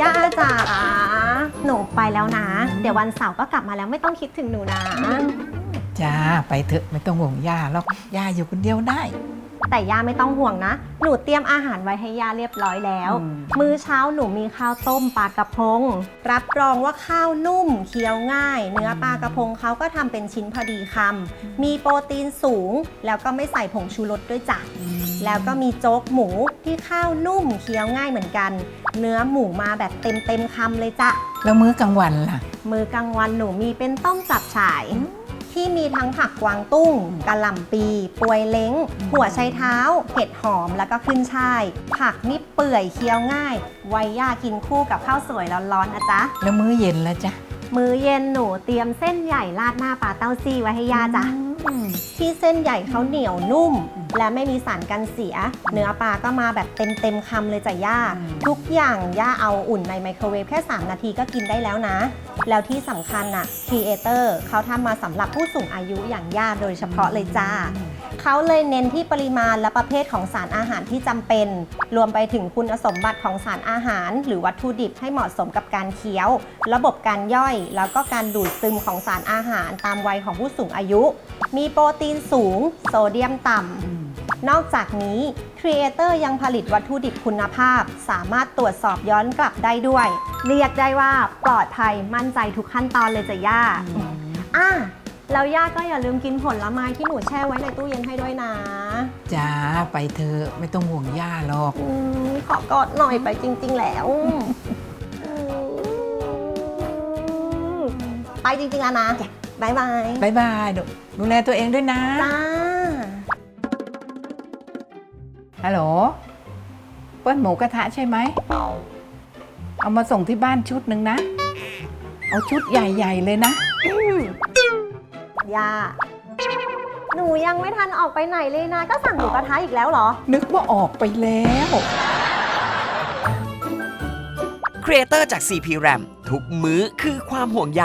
ย่าจ๋าหนูไปแล้วนะ เดี๋ยววันเสาร์ก็กลับมาแล้วไม่ต้องคิดถึงหนูนะ จ้าไปเถอะไม่ต้องห่วงย่าหรอกย่าอยู่คนเดียวได้ แต่ย่าไม่ต้องห่วงนะ หนูเตรียมอาหารไว้ให้ย่าเรียบร้อยแล้วอืมมื้อเช้าหนูมีข้าวต้มปลากระพง รับรองว่าข้าวนุ่มเคี้ยวง่าย เนื้อปลากระพงเขาก็ทำเป็นชิ้นพอดีคำมีโปรตีนสูง แล้วก็ไม่ใส่ผงชูรสด้วยจ้ะแล้วก็มีโจ๊กหมูที่ข้าวนุ่มเคี้ยวง่ายเหมือนกัน เนื้อหมูมาแบบเต็มเต็มๆคำเลยจ้ะแล้วมื้อกลางวันล่ะ มื้อกลางวันหนูมีเป็นต้มจับฉ่าย ที่มีทั้งผักกวางตุ้งกะหล่ำปีปวยเล้ง หัวไชเท้า เห็ดหอมแล้วก็ขึ้นช่าย ผักนี่เปื่อยเคี้ยวง่าย ไวยย่ากินคู่กับข้าวสวยร้อนๆนะจ๊ะ แล้วมื้อเย็นละจ้ะ มื้อเย็นหนูเตรียมเส้นใหญ่ราดหน้าปลาเต้าซี่ไว้ให้ย่าจ้ะอืม ที่เส้นใหญ่เขาเหนียวนุ่ม และไม่มีสารกันเสีย เนื้อปลาก็มาแบบเต็มเต็มๆคำเลยจ้ะย่า ทุกอย่างย่าเอาอุ่นในไมโครเวฟแค่ 3 นาทีก็กินได้แล้วนะ แล้วที่สำคัญน่ะครีเอเตอร์เขาทำมาสำหรับผู้สูงอายุอย่างย่าโดยเฉพาะเลยจ้าเขาเลยเน้นที่ปริมาณและประเภทของสารอาหารที่จำเป็น รวมไปถึงคุณสมบัติของสารอาหาร หรือวัตถุดิบให้เหมาะสมกับการเคี้ยว ระบบการย่อย แล้วก็การดูดซึมของสารอาหารตามวัยของผู้สูงอายุ มีโปรตีนสูง โซเดียมต่ำ นอกจากนี้ครีเอเตอร์ยังผลิตวัตถุดิบคุณภาพ สามารถตรวจสอบย้อนกลับได้ด้วย เรียกได้ว่าปลอดภัยมั่นใจทุกขั้นตอนเลยจ้ะย่าอะแล้วย่าก็อย่าลืมกินผลไม้ที่หนูแช่ไว้ในตู้เย็นให้ด้วยนะจ้าไปเถอะไม่ต้องห่วงย่าหรอกอมขอกอดหน่อยไปจริง ๆ แล้วอืมไปจริง ๆ แล้วนะ บายบายบายบายดูดูแลตัวเองด้วยนะ จ้า ฮัลโหล เปิ้ลหมูกระทะใช่ไหม เอามาส่งที่บ้านชุดหนึ่งนะ เอาชุดใหญ่ๆเลยนะ ย่า หนูยังไม่ทันออกไปไหนเลยนะ ก็สั่งหมูกระทะอีกแล้วเหรอ นึกว่าออกไปแล้ว ครีเอเตอร์จาก CP RAM ทุกมื้อคือความห่วงใย